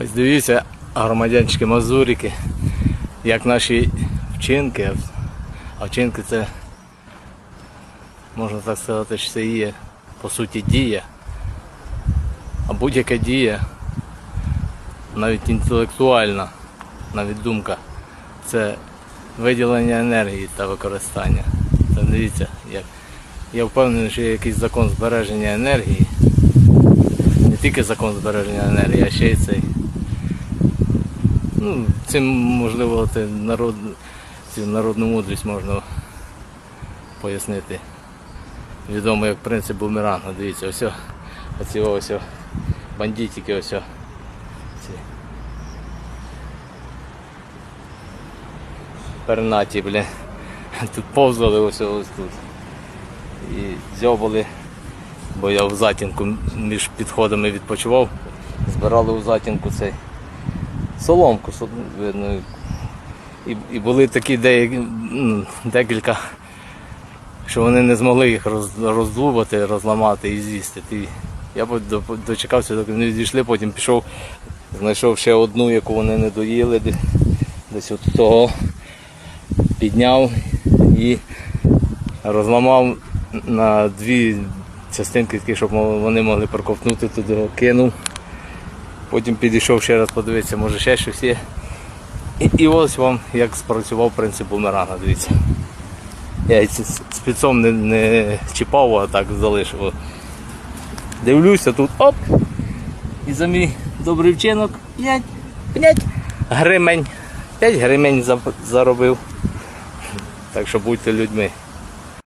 Ось дивіться, громадянчики Мазурики, як наші вчинки, а вчинки це, можна так сказати, що це є по суті дія. А будь-яка дія, навіть інтелектуальна, навіть думка, це виділення енергії та використання. Це дивіться, як я впевнений, що є якийсь закон збереження енергії. Не тільки закон збереження енергії, а ще й цей. Ну, цим можливо народ, цю народну мудрість можна пояснити. Відомо як принцип бумеранга. Дивіться, ось оці ось бандитики ось. Ці. Пернаті, бля. Тут повзали ось ось тут. І дзьобали, бо я в затінку між підходами відпочивав, збирали у затінку цей соломку. І, були такі деякі, декілька, що вони не змогли їх роз, роздубати, розламати і з'їсти. Я дочекався, доки вони відійшли, потім пішов, знайшов ще одну, яку вони не доїли, десь от того підняв і розламав на дві частинки, щоб вони могли проковтнути, туди кинув. Потім підійшов ще раз подивитися, може ще щось є. І, і ось вам як спрацював принцип бумеранга, дивіться. Я спецом не, не чіпав, а так залишив. Дивлюся тут, оп! І за мій добрий вчинок 5, 5 гривень. 5 гривень заробив. Так що будьте людьми.